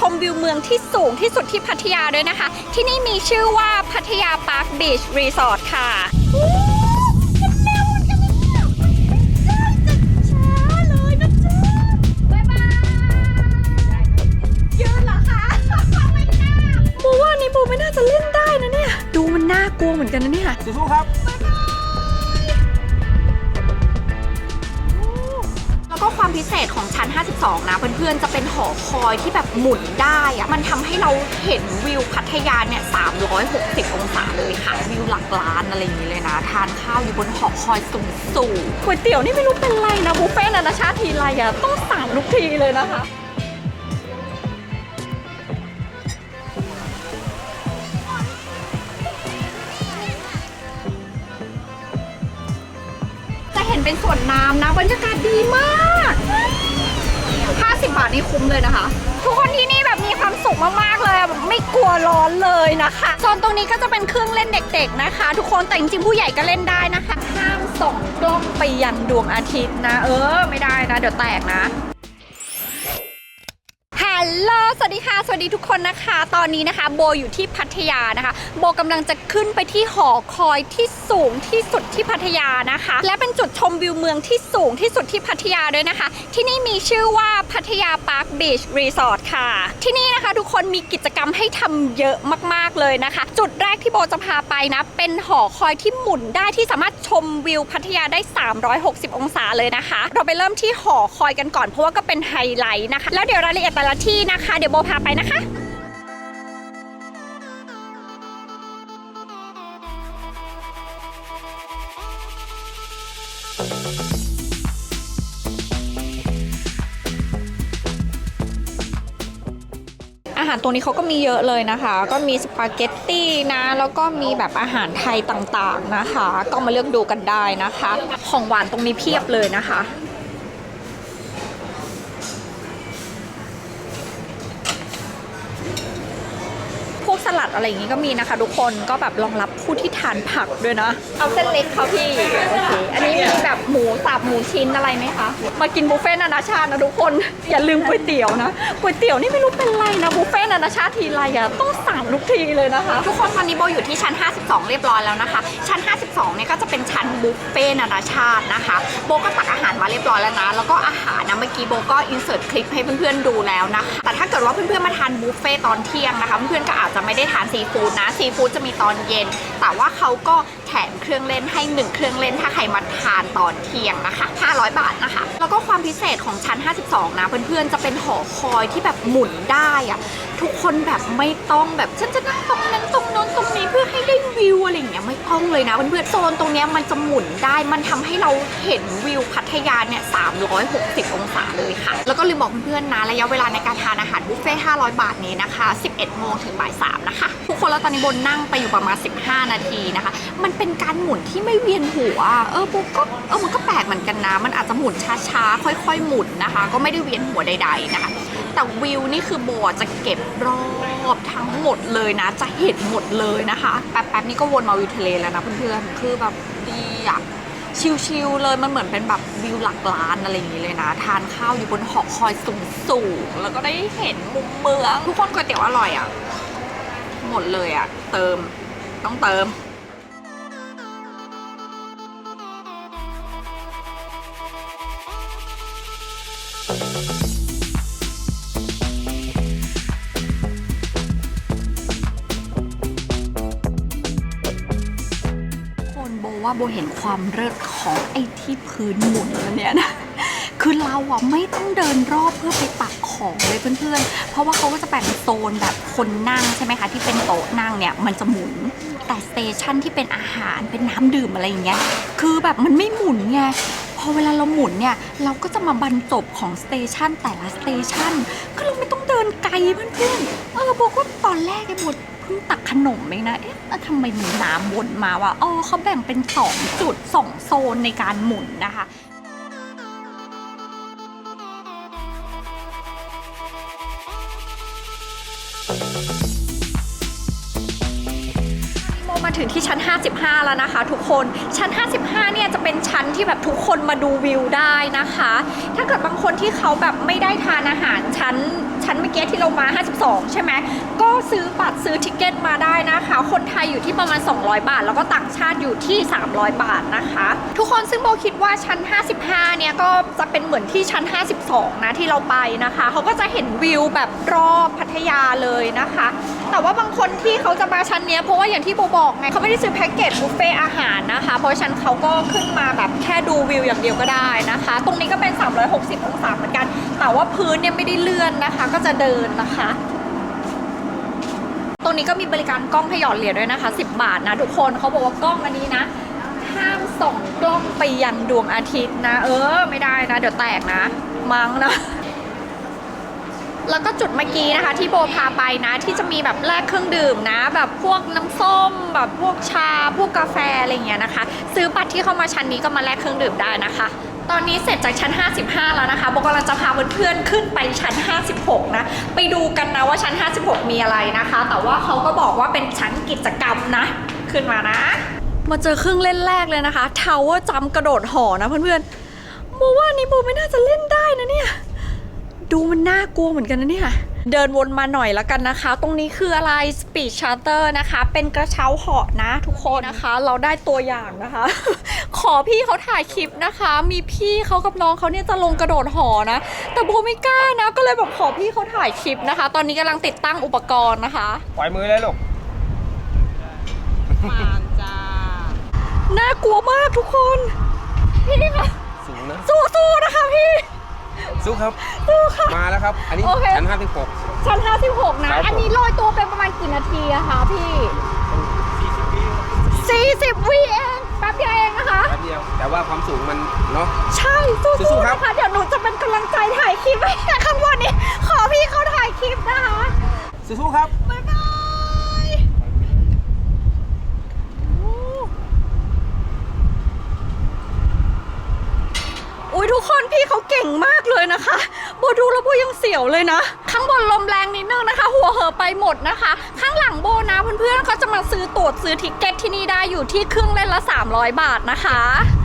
ชมวิวเมืองที่สูงที่สุดที่พัทยาด้วยนะคะ ที่นี่มีชื่อว่าพัทยาปาร์คบีชรีสอร์ทค่ะยืนเหรอคะไม่น่าโบว่านี่โบไม่น่าจะเล่นได้นะเนี่ย ดูมันน่ากลัวเหมือนกันนะเนี่ยสู้ๆครับ ความพิเศษของชั้น 52 นะ เพื่อนๆ จะเป็นหอคอยที่แบบหมุนได้อะมันทำให้เราเห็นวิวพัทยาเนี่ย 360 องศาเลยค่ะ วิวหลักล้านอะไรอย่างนี้เลยนะ ทานข้าวอยู่บนหอคอยสูงสูงก๋วยเตี๋ยวนี่ไม่รู้เป็นไรนะบุฟเฟ่ต์นานาชาติทีไรอะต้องสั่งทุกทีเลยนะคะจะเห็นเป็นสวนน้ำนะ บรรยากาศดีมาก 50 บาทนี่คุ้มเลยนะคะ ทุกคนที่นี่แบบมีความสุขมากๆเลยแบบไม่กลัวร้อนเลยนะคะโซนตรงนี้ก็จะเป็นเครื่องเล่นเด็ก ๆนะคะ ทุกคนแต่จริงๆผู้ใหญ่ก็เล่นได้นะคะห้ามส่องกล้องไปยันดวงอาทิตย์นะ เออ ไม่ได้นะ เดี๋ยวแตกนะ ลโหลสวัสดีค่ะ สวัสดีทุกคนนะคะ ตอนนี้นะคะ โบอยู่ที่พัทยานะคะ โบกำลังจะขึ้นไปที่หอคอยที่สูงที่สุดที่พัทยานะคะ และเป็นจุดชมวิวเมืองที่สูงที่สุดที่พัทยาด้วยนะคะ ที่นี่มีชื่อว่าพัทยาปาร์คบีชรีสอร์ทค่ะ ที่นี่นะคะทุกคนมีกิจกรรมให้ทำเยอะมากๆเลยนะคะ จุดแรกที่โบจะพาไปนะ เป็นหอคอยที่หมุนได้ที่สามารถชมวิวพัทยาได้ 360 องศาเลยนะคะ เราไปเริ่มที่หอคอยกันก่อนเพราะว่าก็เป็นไฮไลท์นะคะ แล้วเดี๋ยวรายละเอียดแต่ละที่นะคะ เดี๋ยวโบพาไปนะคะอาหารตรงนี้เขาก็มีเยอะเลยนะคะ ก็มีสปาเกตตี้นะ แล้วก็มีแบบอาหารไทยต่างๆนะคะ ก็มาเลือกดูกันได้นะคะ ของหวานตรงนี้เพียบเลยนะคะ พวกส ลัดอะไรอย่างนี้ก็มีนะคะ ทุกคนก็แบบรองรับผู้ที่ทานผักด้วยนะ เอาเส้นเล็กค่ะพี่โอเคอันนี้มีแบบหมูสับหมูชิ้นอะไรไหมคะ มากินบุฟเฟ่ต์นานาชาตินะทุกคน อย่าลืมก๋วยเตี๋ยวนะก๋วยเตี๋ยวนี่ไม่รู้เป็นไรนะบุฟเฟ่ต์นานาชาติทีไรอะต้อง สั่งทุกทีเลยนะคะ ทุกคนตอนนี้โบอยู่ที่ชั้น 52 เรียบร้อยแล้วนะคะ ชั้น 52 เนี่ยก็จะเป็นชั้นบุฟเฟ่ต์นานาชาตินะคะ โบก็ตักอาหารมาเรียบร้อยแล้วนะ แล้วก็อาหารนะเมื่อกี้โบก็อินเสิร์ตคลิปให้เพื่อนๆดูแล้วนะคะ แต่ถ้าเกิดว่าเพื่อนๆมาทานบุฟเฟ่ต์ตอนเที่ยงนะคะ เพื่อนๆก็อาจจะไม่ได้ทานซีฟู้ดนะ ซีฟู้ดจะมีตอนเย็น แต่ว่าเขาก็แถมเครื่องเล่นให้หนึ่งเครื่องเล่นถ้าใครมาทานตอนเที่ยงนะคะ 500 บาทนะคะ แล้วก็ความพิเศษของชั้น 52 นะ เพื่อนๆ จะเป็นหอคอยที่แบบหมุนได้อะ ทุกคนแบบไม่ต้องแบบฉันจะนั่งตรงนั้นตรงโน้นตรงนี้เพื่อให้ได้วิวอะไรอย่างเงี้ยไม่ต้องเลยนะเพื่อนๆโซนตรงเนี้ยมันจะหมุนได้มันทำให้เราเห็นวิวพัทยาเนี่ย360 องศาเลยค่ะ แล้วก็ลืมบอกเพื่อนๆนะระยะเวลาในการทานอาหารบุฟเฟ่ต์500 บาทนี้นะคะ 11 โมงถึงบ่าย3นะคะ ทุกคนแล้วตอนนี้บนนั่งไปอยู่ประมาณ 15 นาทีนะคะ มันเป็นการหมุนที่ไม่เวียนหัว เออปุ๊กก็เออมันก็แปลกเหมือนกันนะ มันอาจจะหมุนช้าๆค่อย ๆ หมุนนะคะ ก็ไม่ได้เวียนหัวใดๆนะคะ แต่วิวนี่คือโบจะเก็บรอบทั้งหมดเลยนะ จะเห็นหมดเลยนะคะแป๊บๆนี่ก็วนมาวิวทะเลแล้วนะเพื่อนๆคือแบบดีอะชิลๆเลยมันเหมือนเป็นแบบวิวหลักล้านอะไรอย่างนี้เลยนะ ทานข้าวอยู่บนหอคอยสูงๆแล้วก็ได้เห็นมุมเมือง ทุกคนก๋วยเตี๋ยวอร่อยอะหมดเลยอะ เติมต้องเติม ว่าโบเห็นความเลิศของไอ้ที่พื้นหมุนแล้วเนี่ยนะ คือเราอะไม่ต้องเดินรอบเพื่อไปตักของเลยเพื่อนๆ เพราะว่าเขาก็จะแบ่งโซนแบบคนนั่งใช่ไหมคะ ที่เป็นโต๊ะนั่งเนี่ยมันจะหมุน แต่สเตชันที่เป็นอาหารเป็นน้ำดื่มอะไรอย่างเงี้ย คือแบบมันไม่หมุนไงพอเวลาเราหมุนเนี่ย เราก็จะมาบรรจบของสเตชันแต่ละสเตชันก็เราไม่ต้องเดินไกลเพื่อนๆ เออโบก็ตอนแรกไอ้หมด ตักขนมเองนะ เอ๊ะแล้วทำไมมีน้ำวนมาวะอ๋อเขาแบ่งเป็นสองจุดสองโซนในการหมุนนะคะ ถึงที่ชั้น 55 แล้วนะคะ ทุกคนชั้น 55 เนี่ยจะเป็นชั้นที่แบบทุกคนมาดูวิวได้นะคะ ถ้าเกิดบางคนที่เขาแบบไม่ได้ทานอาหารชั้นชั้นเมื่อกี้ที่เรามา 52 ใช่ไหมก็ซื้อบัตรซื้อทิเก็ตมาได้นะคะ คนไทยอยู่ที่ประมาณ 200 บาท แล้วก็ต่างชาติอยู่ที่ 300 บาทนะคะ ทุกคนซึ่งโบคิดว่าชั้น 55 เนี่ยก็จะเป็นเหมือนที่ชั้น 52 นะที่เราไปนะคะเขาก็จะเห็นวิวแบบรอบพัทยาเลยนะคะ แต่ว่าบางคนที่เขาจะมาชั้นเนี้ยเพราะว่าอย่างที่โบบอกไงเขาไม่ได้ซื้อแพ็กเกจบุฟเฟ่อาหารนะคะ เพราะฉะนั้นเขาก็ขึ้นมาแบบแค่ดูวิวอย่างเดียวก็ได้นะคะ ตรงนี้ก็เป็น 360 องศาเหมือนกัน แต่ว่าพื้นเนี่ยไม่ได้เลื่อนนะคะ ก็จะเดินนะคะตรงนี้ก็มีบริการกล้องให้หยอดเหรียญด้วยนะคะ 10 บาทนะทุกคนเขาบอกว่ากล้องอันนี้นะ ห้ามส่องกล้องไปยังดวงอาทิตย์นะ เออ ไม่ได้นะ เดี๋ยวแตกนะ มั้งนะ แล้วก็จุดเมื่อกี้นะคะที่โบพาไปนะ ที่จะมีแบบแลกเครื่องดื่มนะ แบบพวกน้ำส้ม แบบพวกชา พวกกาแฟอะไรเงี้ยนะคะ ซื้อบัตรที่เข้ามาชั้นนี้ก็มาแลกเครื่องดื่มได้นะคะ ตอนนี้เสร็จจากชั้น 55 แล้วนะคะโบกำลังจะพาเพื่อนๆขึ้นไปชั้น 56 นะ ไปดูกันนะว่าชั้น 56 มีอะไรนะคะ แต่ว่าเขาก็บอกว่าเป็นชั้นกิจกรรมนะ ขึ้นมานะ มาเจอเครื่องเล่นแรกเลยนะคะทาวเวอร์จัมกระโดดหอนะเพื่อนๆโบว่านนี้โบไม่น่าจะเล่นได้นะเนี่ย ดูมันน่ากลัวเหมือนกันนะเนี่ย เดินวนมาหน่อยแล้วกันนะคะ ตรงนี้คืออะไร Speed Charter นะคะ เป็นกระเช้าเหาะนะทุกคนนะคะ เราได้ตัวอย่างนะคะ ขอพี่เขาถ่ายคลิปนะคะ มีพี่เขากับน้องเขาเนี่ยจะลงกระโดดหอนะ แต่โบไม่กล้านะ ก็เลยแบบขอพี่เขาถ่ายคลิปนะคะ ตอนนี้กำลังติดตั้งอุปกรณ์นะคะ ปล่อยมือเลยลูกผ่านจ้า น่ากลัวมากทุกคน พี่คะสูงนะ สู้ๆนะคะพี่ สู้ครับ สู้ค่ะ มาแล้วครับ อันนี้โอเค ชั้นห้าสิบหก ชั้น 56 นะ ครับผม อันนี้ลอยตัวเป็นประมาณกี่นาทีอะคะพี่ 40 วิเอง แป๊บเดียวเองนะคะ แป๊บเดียว แต่ว่าความสูงมันเนาะ ใช่ สู้สู้ๆๆครับ นะคะ เดี๋ยวหนูจะเป็นกำลังใจถ่ายคลิปให้ข้างบนนี้ ขอพี่เขาถ่ายคลิปนะคะ สู้ๆครับ บ๊ายบายอุ้ย ทุกคนพี่เขาเก่งมากเลยนะคะโบดูแล้วโบยังเสียวเลยนะ ข้างบนลมแรงนิดนึงนะคะ หัวเหอะไปหมดนะคะ ข้างหลังโบนะเพื่อนๆเขาจะมาซื้อตั๋วซื้อทิกเก็ตที่นี่ได้อยู่ที่เครื่องเล่นละ 300 บาทนะคะ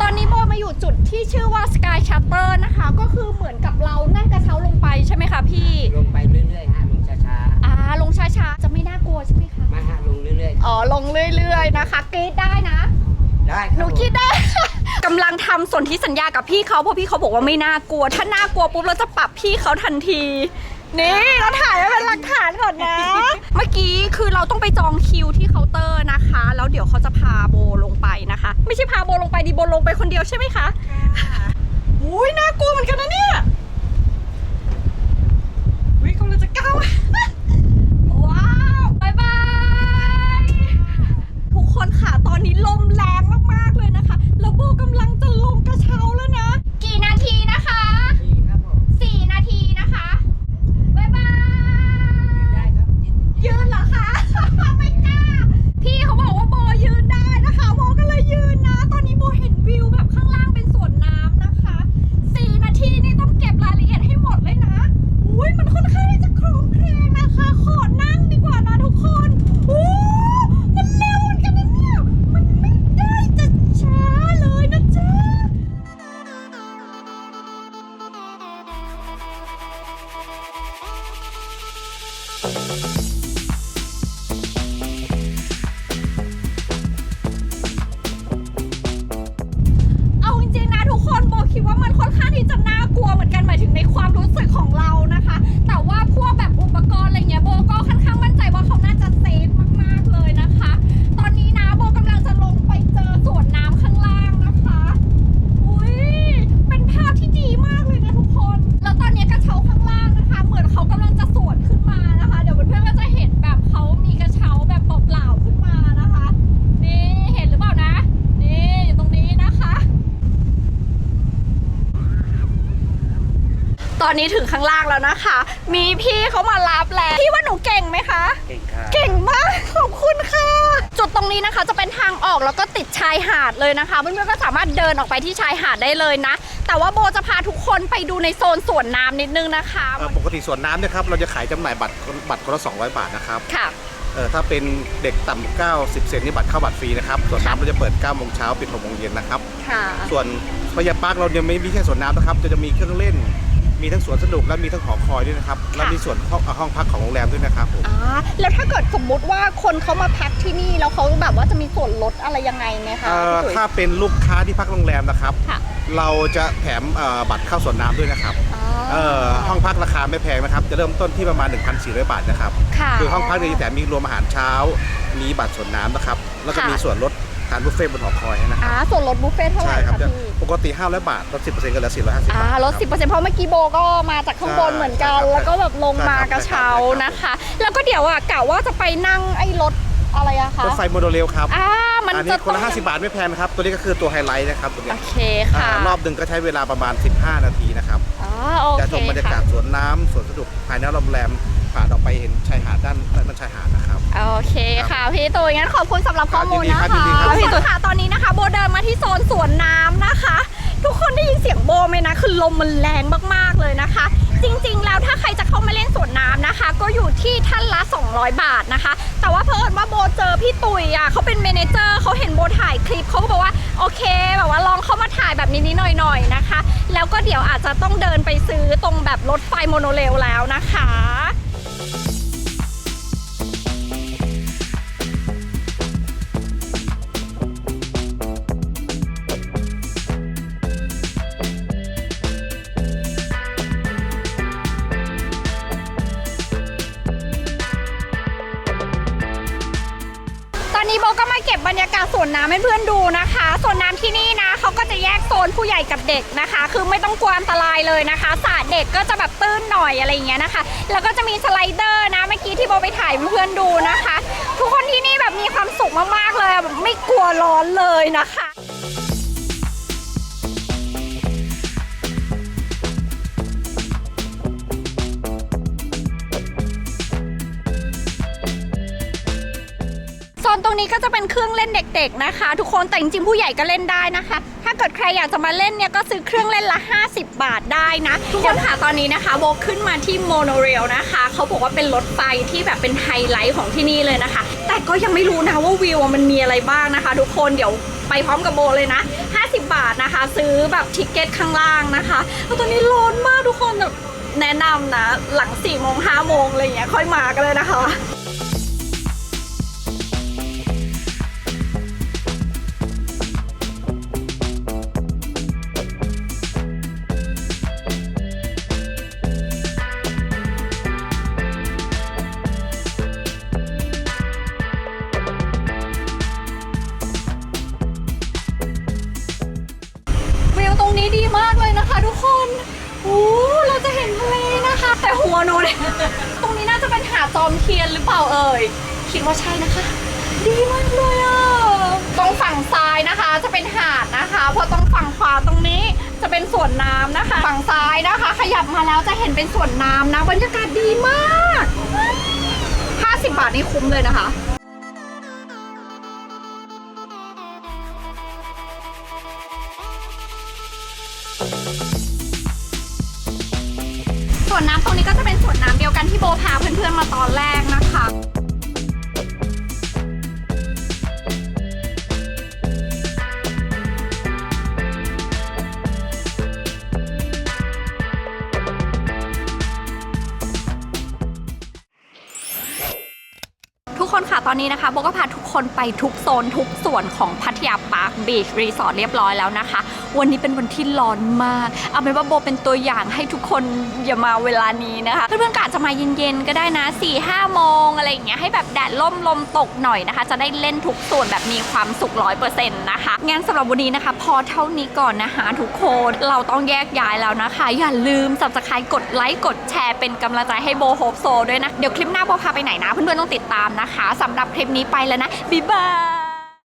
ตอนนี้โบมาอยู่จุดที่ชื่อว่า Sky Charter นะคะ ก็คือเหมือนกับเรานั่งกระเช้าลงไปใช่ไหมคะพี่ ลงไปเรื่อยๆฮะลงช้าอ่าลงช้าๆ จะไม่น่ากลัวใช่ไหมคะ ๆมาฮะลงเรื่อยอ๋อ ลงเรื่อยๆนะคะกรีดได้นะๆ ได้คหรันูบคิดได้ กำลังทำสนธิสัญญากับพี่เขาเพราะพี่เขาบอกว่าไม่น่ากลัว ถ้าน่ากลัวปุ๊บเราจะปรับพี่เขาทันที นี่เราถ่ายไว้เป็นหลักฐานก่อนนะ เมื่อกี้คือเราต้องไปจองคิวที่เคาน์เตอร์นะคะ แล้วเดี๋ยวเขาจะพาโบลงไปนะคะ ไม่ใช่พาโบลงไปดิโบลงไปคนเดียวใช่ไหมคะอุ้ยน่ากลัวเหมือนกันนะเนี่ยวิกำลังจะก้าวว้ ตอนนี้ถึงข้างล่างแล้วนะคะ มีพี่เขามารับแล้ว พี่ว่าหนูเก่งไหมคะ เก่งครับเก่งมาก ขอบคุณค่ะ จุดตรงนี้นะคะจะเป็นทางออกแล้วก็ติดชายหาดเลยนะคะ เพื่อนๆก็สามารถเดินออกไปที่ชายหาดได้เลยนะ แต่ว่าโบจะพาทุกคนไปดูในโซนสวนน้ำนิดนึงนะคะ เอ่อปกติสวนน้ำเนี่ยครับเราจะขายจำหน่ายบัตรบัตรคนละ 200 บาทนะครับค่ะ เอ่อถ้าเป็นเด็กต่ำ90 เซนนี่บัตรเข้าบัตรฟรีนะครับสวนน้ำเราจะเปิด9โมงเช้าปิด6โมงเย็นนะครับ ค่ะ ส่วนพยาปาร์คเรายังไม่มีแค่สวนน้ำนะครับจะจะมีเครื่องเล่น มีทั้งสวนสนุกและมีทั้งหอคอยด้วยนะครับและมีส่วนห้องห้องพักของโรงแรมด้วยนะครับผมอ่าแล้วถ้าเกิดสมมุติว่าคนเขามาพักที่นี่แล้วเขาแบบว่าจะมีส่วนลดอะไรยังไงไหมคะเอ่อพี่ตุ๋ย ถ้าเป็นลูกค้าที่พักโรงแรมนะครับ ค่ะ เราจะแถมเอ่อบัตรเข้าสวนน้ำด้วยนะครับอ๋อเอ่อห้องพักราคาไม่แพงนะครับ จะเริ่มต้นที่ประมาณ 1,400 บาทนะครับ ค่ะ คือห้องพักเนี่ยจะแถมมีรวมอาหารเช้า มีบัตรสวนน้ำนะครับ แล้วก็ค่ะ มีส่วนลด ทานบุฟเฟ่ต์บนหอคอยนะคอ่ารับส่วนลดบุฟเฟ่ต์เท่าไหร่ใช่ครับคะจะพี่ปกติ500บาทลด10%ก็เหลือ450อ่าบาทลด 10%เพราะเมื่อกี้โบก็มาจากข้างบนใช่เหมือนกันใช่ครับแล้วก็แบบลงมาใช่ครับกระเช้าใช่ครับนะคะ แล้วก็เดี๋ยวอะกะว่าจะไปนั่งไอ้รถอะไรอะคะรถไฟโมโนเรลครับอ่ามันอันจะนี้คนละต้อง50 บาทไม่แพงนะครับ ตัวนี้ก็คือตัวไฮไลท์นะครับตัวเนี้โอยเคค่ะอ่ารอบหนึ่งก็ใช้เวลาประมาณ 15 นาทีนะครับอ๋อโอจะเคชมบรรยากาค่ะศสวนน้ำสวนสนุกภายในโรงแรมผ่านออกไปเห็นชายหาดด้านด้านชายหาดนะครับ โอเคค่ะพี่ตุ๋ยงั้นขอบคุณสำหรับข้อมูลนะครัคะบยินดีครับยินดีครับพี่ตุ๋ยค่ะตอนนี้นะคะ โบเดินมาที่โซนสวนน้ำนะคะ ทุกคนได้ยินเสียงโบไหมนะคือลมมันแรงมากๆเลยนะคะ จริงๆแล้วถ้าใครจะเข้ามาเล่นสวนน้ำนะคะ ก็อยู่ที่ท่านละ 200 บาทนะคะ แต่ว่าเพิ่นว่าโบเจอพี่ตุ๋ยอะเขาเป็นเมเนเจอร์เขาเห็นโบถ่ายคลิปเขาก็บอกว่าโอเค แบบว่าลองเข้ามาถ่ายแบบนี้ๆหน่อยๆนะคะ แล้วก็เดี๋ยวอาจจะต้องเดินไปซื้อตรงแบบรถไฟโมโนเรลแล้วนะคะ วนน้ำให้เพื่อนดูนะคะสวนน้ำที่นี่นะเขาก็จะแยกโซนผู้ใหญ่กับเด็กนะคะ คือไม่ต้องกลัวอันตรายเลยนะคะสระเด็กก็จะแบบตื้นหน่อยอะไรอย่างเงี้ยนะคะ แล้วก็จะมีสไลเดอร์นะเมื่อกี้ที่โบไปถ่ายเพื่อนๆดูนะคะ ทุกคนที่นี่แบบมีความสุขมากๆเลย ไม่กลัวร้อนเลยนะคะ นี้ก็จะเป็นเครื่องเล่นเด็ก ๆนะคะ ทุกคนแต่จริงๆผู้ใหญ่ก็เล่นได้นะคะ ถ้าเกิดใครอยากจะมาเล่นเนี่ยก็ซื้อเครื่องเล่นละ 50 บาทได้นะ ทุกคนค่ะตอนนี้นะคะโบขึ้นมาที่โมโนเรลนะคะเขาบอกว่าเป็นรถไฟที่แบบเป็นไฮไลท์ของที่นี่เลยนะคะ แต่ก็ยังไม่รู้นะว่าวิวมันมีอะไรบ้างนะคะ ทุกคนเดี๋ยวไปพร้อมกับโบเลยนะ 50 บาทนะคะ ซื้อแบบทิกเก็ตข้างล่างนะคะแล้วตอนนี้ร้อนมากทุกคนแบบแนะนำนะ หลัง4ี่โมงห้าโมงอะไรอย่างเงี้ยค่อยมากันเลยนะคะาเอ่ย คิดว่าใช่นะคะ ดีมากเลยอะ ตรงฝั่งซ้ายนะคะจะเป็นหาดนะคะ พอตรงฝั่งขวาตรงนี้จะเป็นสวนน้ำนะคะ ฝั่งซ้ายนะคะ ขยับมาแล้วจะเห็นเป็นสวนน้ำนะ บรรยากาศดีมาก 50 บาทนี่คุ้มเลยนะคะ วนน้ำตรงนี้ก็จะเป็นส่วนน้ำเดียวกันที่โบพาเพื่อนๆมาตอนแรกนะคะ ตอนนี้นะคะโบก็พาทุกคนไปทุกโซนทุกส่วนของพัทยาปาร์คบีชรีสอร์ทเรียบร้อยแล้วนะคะ วันนี้เป็นวันที่ร้อนมาก เอาเป็นว่าโบเป็นตัวอย่างให้ทุกคนอย่ามาเวลานี้นะคะ เพื่อนๆกาจะมาเย็นๆก็ได้นะ4ี่ห้าโมงอะไรอย่างเงี้ยให้แบบแดดล่มลมตกหน่อยนะคะ จะได้เล่นทุกส่วนแบบมีความสุขร้อยเปอร์เซ็นต์นะคะงั้นสำหรับวันนี้นะคะ พอเท่านี้ก่อนนะคะทุกคนเราต้องแยกย้ายแล้วนะคะ อย่าลืม subscribe กดไลค์กดแชร์เป็นกำลังใจให้โบโฮปโซด้วยนะเดี๋ยวคลิปหน้าโบพาไปไหนนะเพื่อนๆต้องติดตามนะคะสำหรับคลิปนี้ไปแล้วนะบ๊ายบาย